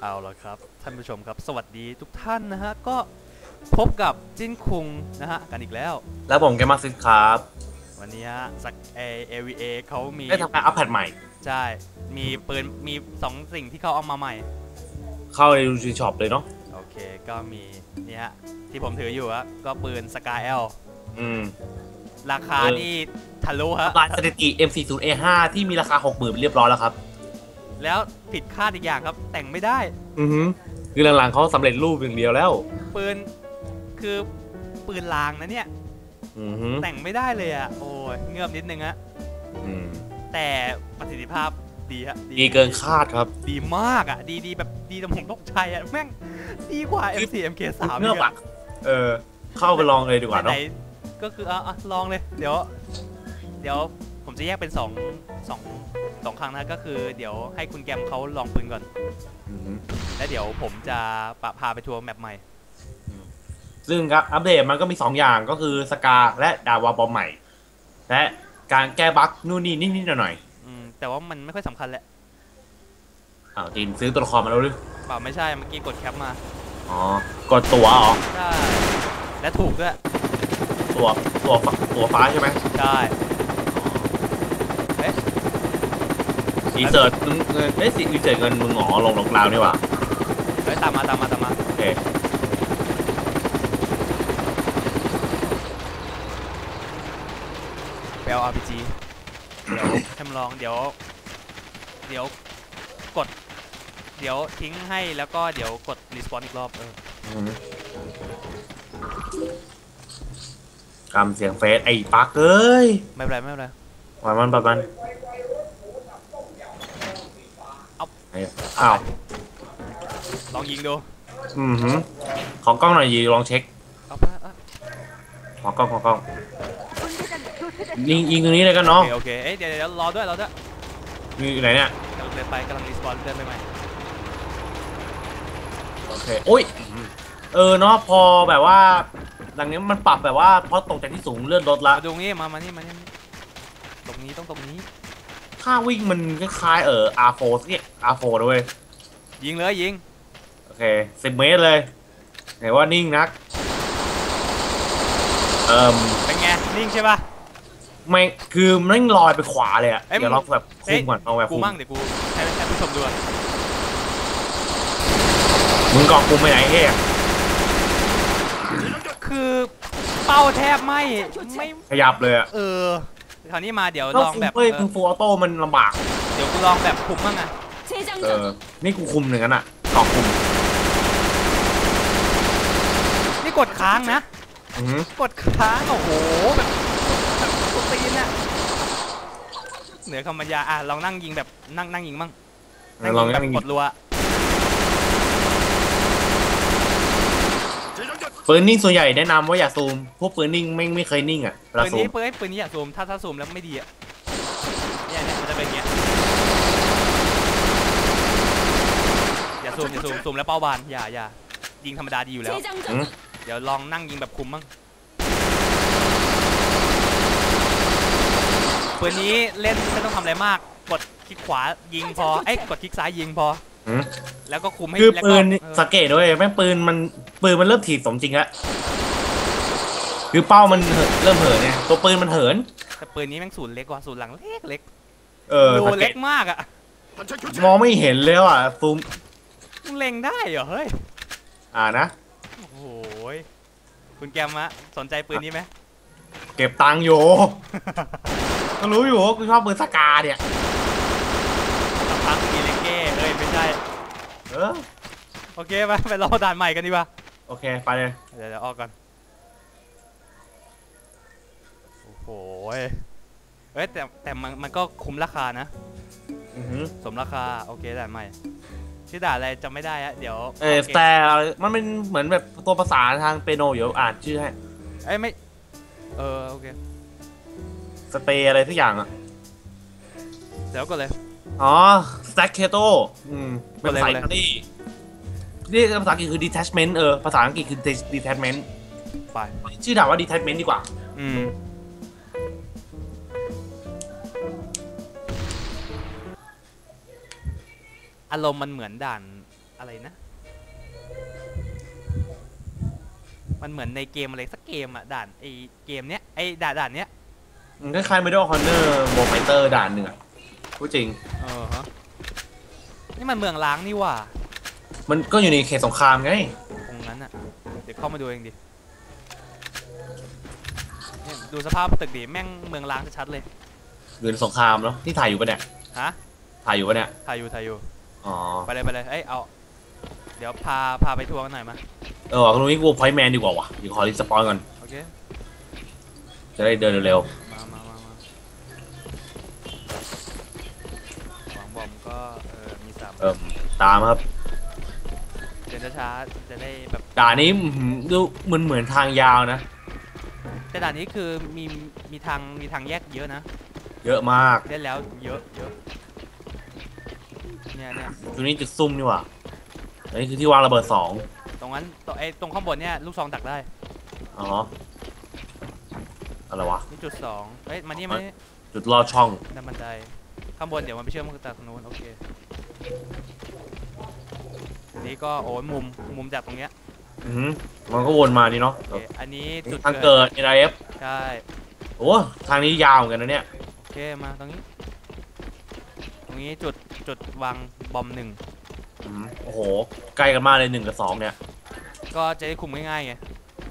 เอาละครับท่านผู้ชมครับสวัสดีทุกท่านนะฮะก็พบกับจิ้นคุงนะฮะกันอีกแล้ว แล้วผมแกมาซิสครับ วันนี้ฮะสักเอเอวีเอเขามีได้ทำการอัปเดตใหม่ ใช่ มีปืนมีสองสิ่งที่เขาเอามาใหม่ เข้าในดูซีช็อปเลยเนาะโอเคก็มีนี่ฮะที่ผมถืออยู่ฮะก็ปืนสกาเอลอืมราคาเออนี่ทะลุฮะลายสถิติ M40A5 ที่มีราคา 60,000เป็นเรียบร้อยแล้วครับ แล้วผิดคาดอีกอย่างครับ แต่งไม่ได้ อือฮึคือหลังๆเขาสำเร็จรูปอย่างเดียวแล้ว ปืนคือปืนลางนะเนี่ย อือฮึแต่งไม่ได้เลยอะโอ้ยเงือบนิดนึงฮะอืมแต่ประสิทธิภาพดีฮะดีเกินคาดครับดีมากอะ ดีดีแบบดีจนผมตกใจอะแม่งดีกว่า M4 MK3 เงือบอะเออ เข้าไปลองเลยดีกว่าไหเนาะนๆก็คือเอาเอาลองเลย เดี๋ยว เดี๋ยวผมจะแยกเป็นสองสอง สองครั้งนะก็คือเดี๋ยวให้คุณแกมเขาลองปืนก่อน อือฮึแล้วเดี๋ยวผมจะปะพาไปทัวร์แมปใหม่ ซึ่งครับอัปเดตมันก็มี 2 อย่างก็คือสกาและดาวาบอมใหม่ และการแก้บั๊กนู่นนี่นิดๆหน่อยอืมแต่ว่ามันไม่ค่อยสำคัญแหละๆอ้าวจีนซื้อตัวละครมาแล้วหรือเปล่าไม่ใช่เมื่อกี้กดแคปมาอ๋อกดตัวเหรอใช่และถูกด้วยตัวตัวฟ้าตัวฟ้าใช่ไหมใช่ รีเสิร์ชเงินเอ้ยสิรีเสิร์ชเงินมึงอ๋อลงลงกลาวนี่หว่าเฮ้ยตามมาตามมาตามมาโอเคไปเอา RPG เดี๋ยวแคมลองเดี๋ยว เดี๋ยวกด เดี๋ยวทิ้งให้แล้วก็เดี๋ยวกดรีสปอนอีกรอบเอออืมกำเสียงเฟซไอ้ปักเอ้ยไม่เป็นไรไม่เป็นไรปล่อยมันปล่อยมัน เอาไอ้อ้าวลองยิงดูอือหือของกล้องหน่อยยีลองเช็คเอาไปเอาของกล้องของกล้องยิงยิงตรงนี้เลยกันโอเนาะเคโอเคเอ้ยเดี๋ยวเดี๋ยวรอด้วยรอด้วยอยู่ไหนเนี่ยกำลังเดินไปกำลังรีสปอนเดินไปใหม่โอเคโอ้ยเออเนาะพอแบบว่าหลังนี้มันปรับแบบว่าพอตกจากที่สูงเลื่อนรถละมาดูงี้มามานี่มานี่ตรงนี้ต้องตรงนี้ ถ้าวิ่งมันคล้ายๆเออ R4 เนี่ย R4 ด้วยยิงเลยยิง โอเคสิบเมตรเลยไหนว่านิ่งนัก เอ่มเป็นไง นิ่งใช่ป่ะไม่คือมันลอยไปขวาเลยอะเอ้ยเดี๋ยวมึเรางแบบคุมก่อนเอาแบบกูคุมมั่งเดี๋ยวกูให้ให้ผู้ชมดูอะมึงเกาะคุมไปไหนเฮ้ยคือเป้าแทบไม่ไม่ขยับเลยอะเออคราวนี้มาเดี๋ยวก็ลองคุมแบบเฮ้ยเอมึองฟูออโต้มันลำบาก เดี๋ยวกูลองแบบคุมบ้างอะ최장 เอ전อนี่กูคุมหนึ่งกันอะเกาะคุมนี่กดค้างนะอือหือกดค้างโอ้โหแบบแบบกดตีนอะเหนือคำบรรยายอะลองนั่งยิงแบบนั่งนั่งยิงบ้างนั่งลองยิงแบบนั่งกดรัวปืนนิ่งส่วนใหญ่แนะนำว่าอย่าซูม พวกปืนนิ่งไม่ไม่เคยนิ่งอะเวลาปืนซูนี้มปืนปืนนี้อย่าซูมถ้าถ้าซูมแล้วไม่ดีอะเนี่ยเนี่ยมันจะเป็นอย่างเงี้ยอย่า ซูมอย่าซูมซูมแล้วเป้าบานอย่าอย่ายิงธรรมดาดีอยู่แล้ว เดี๋ยวลองนั่งยิงแบบคุมบ้างปืนนี้เล่นไม่ต้องทำอะไรมาก กดคลิกขวายิงพอเอ้ยกดคลิกซ้ายยิงพอ แล้วก็คุมให้คือปืนสังเกตด้วยแม่งปืนมันปืนมันเริ่มถีบสมจริงละคือเป้ามันเริ่มเหินไงตัวปืนมันเหิน แต่ปืนนี้แม่งศูนย์เล็กกว่าศูนย์หลังเล็กเล็กเออดูเล็กมากอะมองไม่เห็นแล้ว่ะซูม มึงเล็งได้เหรอเฮ้ย อ่านะ โอ้โหยคุณแกมมะสนใจปืนนี้ไหม เก็บตังค์อยู่ ก็รู้อยู่ว่ากูชอบปืนสกาเนี่ย สักพักมีเลงเก้เอ้ยไม่ใช่ เออ โอเคไปไปรอด่านใหม่กันดีกว่า โอเค ไปเลย เดี๋ยวเดี๋ยวออกก่อน โอ้โหยเอ้ยแต่แต่มันมันก็คุ้มราคานะ อือหือสมราคา โอเคด่านใหม่ ชื่อด่านอะไรจำไม่ได้อะเดี๋ยวเออโคแต่มันเป็นเหมือนแบบตัวภาษาทางเปโนเดี๋ยวอ่านชื่อให้เอ้ยไม่ เออโอเคสเตย์อะไรทุกอย่างอะเดี๋ยวก็เลย อ๋อ stack keto อืมเป็นกดเลยสายกดเลยที่นี่ภาษาอังกฤษคือ detachment เออ ภาษาอังกฤษคือ detachment ไป ชื่อด่านว่า detachment ดีกว่า อืม อารมณ์มันเหมือนด่านอะไรนะ มันเหมือนในเกมอะไรสักเกมอะด่านไอเกมเนี้ยไอด่านด่านเนี้ยมันคล้ายๆ Medal of Honor w a r Fighter ด่านหนึ่งอะพูดจริง เออฮะนี่มันเมืองล้างนี่หว่า มันก็อยู่ในเขตสงครามไง ตรงนั้นอะเดี๋ยวเข้ามาดูเองดิเนี่ยดูสภาพตึกดิแม่งเมืองล้างชัดๆเลย อยู่ในสงครามเนาะที่ถ่ายอยู่ปะเนี่ยฮะถ่ายอยู่ปะเนี่ยถ่ายอยู่ถ่ายอยู่ อ๋อไปเลยไปเลยเอ้ยเอาเดี๋ยวพาพาไปทัวร์กันหน่อยมาเออตรงนี้กูพอยแมนดีกว่าวะเดี๋ยวขอรีสปอนก่อนโอเคจะได้เดินเร็วมามามามาหวังบอมก็เออมีสามๆเอิ่มตามครับ เดินช้าๆจะได้แบบด่านนี้อื้อหือดูเหมือนเหมือนทางยาวนะ แต่ด่านนี้คือมีมีทางมีทางแยกเยอะนะเยอะมาก เล่นแล้วเยอะเยอะ เนี่ยเนี่ยตรงนี้จุดซุ่มนี่หว่าอันนี้คือที่วางระเบิดสองตรงนั้นตรงไอ้ตรงข้างบนเนี่ยลูกซองดักได้อ๋ออะไรวะนี่จุดสองเฮ้ยมานี่มานี่จุดลอดช่องนั่นบันไดข้างบนเดี๋ยวมันไปเชื่อมกับตรงนู้นโอเคอันนี้ก็โอ้ยมุมมุมจากตรงเนี้ยอือหือมันก็วนมานี่เนาะโอเคอันนี้จุดทางเกิด NIF ใช่โอ้ทางนี้ยาวเหมือนกันนะเนี่ยโอเคมาตรงนี้ตรง นี้จุดจุดวางบอมหนึ่งอืมโอ้โห ใกล้กันมากเลยหนึ่งกับสองเนี่ย ก็จะได้คุมง่ายๆไง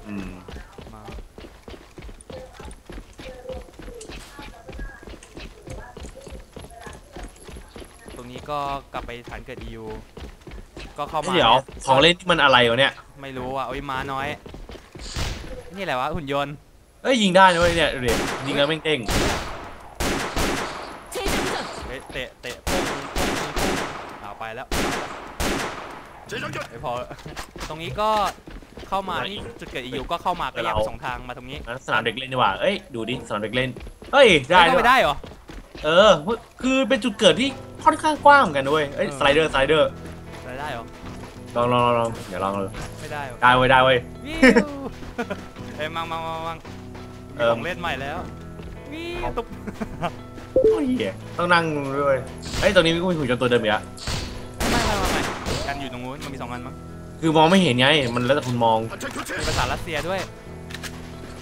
อืม มาตรงนี้ก็กลับไปฐานเกิด EU ก็เข้ามาเดี๋ยว ของเล่นที่มันอะไรวะเนี่ย ไม่รู้อะโอ้ยม้าน้อย นี่อะไรวะหุ่นยนต์ เอ้ยยิงได้ด้วยเนี่ยเดี๋ยวยิงแล้วแม่งเด้ง เฮ้ยเตะเตะปุ้งปุ้งปุ้งปุ้งเอาไปแล้ว ไม่พอ ตรงนี้ก็เข้ามานี่จุดเกิด EU ก็เข้ามาก็แยกเป็นสองทางมาตรงนี้งั้นสนามเด็กเล่นดีกว่า เอ้ยดูดิสนามเด็กเล่น เฮ้ยได้เฮ้ยด้เข้าวยไปได้เหรอ เออ คือเป็นจุดเกิดที่ค่อนข้างกว้างเหมือนกันด้วยเอ้ยเออสไลเดอร์สไลเดอร์ไปได้เหรอลองลองลองลองเดี๋ยวลองเลยไม่ได้เหรอได้เว้ยได้เว้ยวิวเอ้ยมังมังมังมังเอมีอของเล่นใหม่แล้ววิวตุ๊บโอ้ยเหี้ยต้องนั่งด้วยเฮ้ยตรงนี้ก็มีหุ่นยนต์ตัวเดิมอีกแล้ว อยู่ตรงนู้นมันมีสองอันมั้งคือมองไม่เห็นไง มันแล้วแต่คุณมองมีภาษารัสเซียด้วย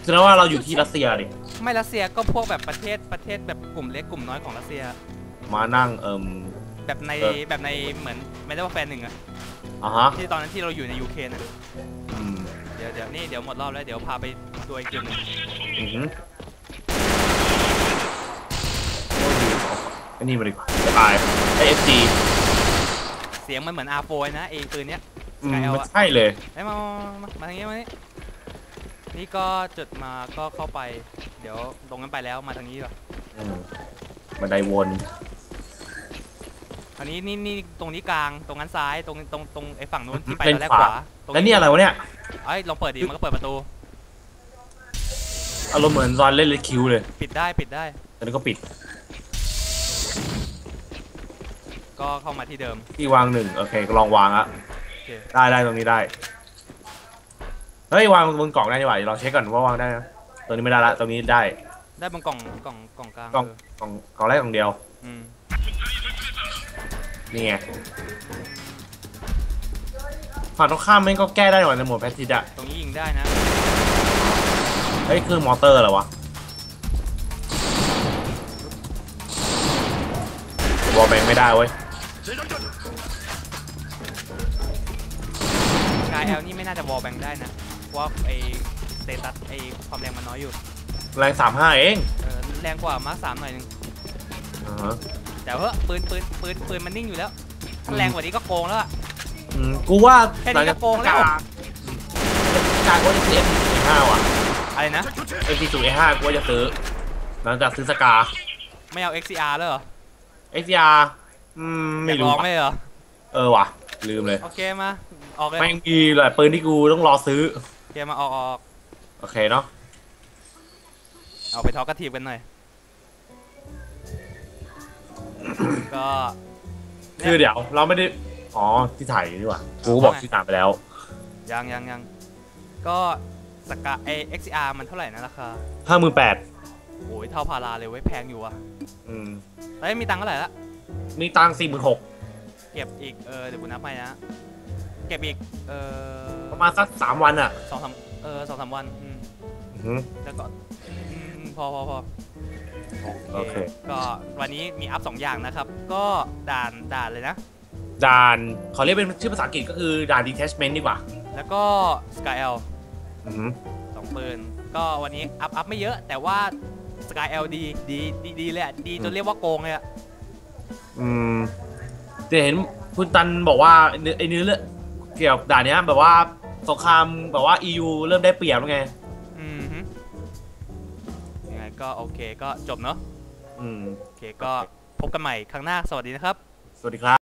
แสดงว่าเราอยู่ที่รัสเซียดิไม่รัสเซียก็พวกแบบประเทศประเทศแบบกลุ่มเล็กกลุ่มน้อยของรัสเซีย มานั่งเอิ่ม แบบในเออ แบบในเหมือนไม่ได้ว่าแฟนหนึ่งอะอะฮะที่ตอนนั้นที่เราอยู่ในยูเครนอะอืมเดี๋ยวเดี๋ยวนี่เดี๋ยวหมดรอบแล้วเดี๋ยวพาไปดูอีกจุดหนึ่งอือหืออันนี้มาดิตายไอเอฟซี เสียงมันเหมือน R4 นะไอ้ปืนเนี้ยอืมไกลเอามันอะใช่เลยเอ้ยมามามามามาทางนี้มานี่นี่ก็จุดมาก็เข้าไป เดี๋ยวตรงนั้นไปแล้วมาทางนี้ดีกว่าอืมบันไดวนอันนี้นี่นี่ตรงนี้กลางตรงนั้นซ้ายตรงตรงตรงไอ้ฝั่งนู้นที่ไปเป็นตอนแรกขวาขวาตรงแล้วนี่อะไรวะเนี่ย เอ้ยลองเปิดดิมันก็เปิดประตู อารมณ์เหมือนตอนเล่นเลคิวเลยปิดได้ปิดได้ ตอนนี้ก็ปิด ก็เข้ามาที่เดิม ที่วางหนึ่งโอเคก็ลองวางอะโอเคได้ได้ตรงนี้ได้เฮ้ยวางบนกล่องได้ดีกว่าเดี๋ยวเราเช็คก่อนว่าวางได้นะตรงนี้ไม่ได้ละตรงนี้ได้ ได้บนกล่องกล่องกล่องกลางกล่อง เออกล่องกล่องแรกกล่องเดียวอืมนี่ไงฝั่งตรงข้ามแม่งก็แก้ได้หน่อยในโหมดแพสซิดอะตรงนี้ยิงได้นะ เฮ้ยเครื่องมอเตอร์เหรอวะวอลแบงไม่ได้เว้ย กายแอลนี่ไม่น่าจะวอลแบงได้นะเพราะว่าไอ้สเตตัสไอ้ความแรงมันน้อยอยู่ แรงสามห้าเองเออแรงกว่ามาร์คสามหน่อยนึงอ่าฮะแต่เฮ้ยปืนปืนปืนปืนมันนิ่งอยู่แล้วถ้าแรงกว่านี้ก็โกงแล้วอะ อืมกูว่าแค่นี้ก็โกงแล้ว การว่าจะซื้อ M 4 5ว่ะอะไรนะ M 4 0 5กูว่าจะซื้อ หลังจากซื้อสกา ไม่เอา XCR เลยเหรอ XR อื มไม่อยากรู้ลองว่ะเลยเหรอ เออว่ะ ลืมเลยโอเคมา ออกเลยแม่งมีหลายปืนที่กูต้องรอซื้อ โอเคมาออกออกโอเคเนาะเอาไปทอกกระทีบกันหน่อย ก็คือเดี๋ยว เราไม่ได้ อ๋อที่ถ่ายนี่หว่ากูก็บอกที่ถ่ายไปแล้ว ยังยังยังก็สกาไอ XCR มันเท่าไหร่นะราคาห้าหมื่นแปดโอ้ยเท่าพาราเลยเว้ยแพงอยู่ว่ะอืมเฮ้ยมีตังค์เท่าไหร่ละ มีตังสี่หมื่นหกเก็บอีก เออ เดี๋ยวกูนับให้นะ เก็บอีก เออประมาณสักสามวันอะสองสามเออสองสามวันอืมอือฮึแล้วก็อืมพอพอพอ โอเค ก็วันนี้มีอัพสองอย่างนะครับ ก็ด่านด่านเลยนะ ด่านขอเรียกเป็นชื่อภาษาอังกฤษก็คือด่าน detachment ดีกว่าแล้วก็ Sky L อือฮึสองปืน ก็วันนี้อัพอัพไม่เยอะ แต่ว่า Sky L ดีดีดีดีเลยอะดีจนเรียกว่าโกงเลยอะ อืมจะเห็นคุณตันบอกว่าเนื้อไอ้เนื้อเรื่องเกี่ยวกับด่านเนี้ยแบบว่าสงครามแบบว่า EU เริ่มได้เปรียบแล้วไงอืมฮึยังไงก็โอเคก็จบเนาะอืมโอเคก็พบกันใหม่ครั้งหน้าสวัสดีนะครับ สวัสดีครับ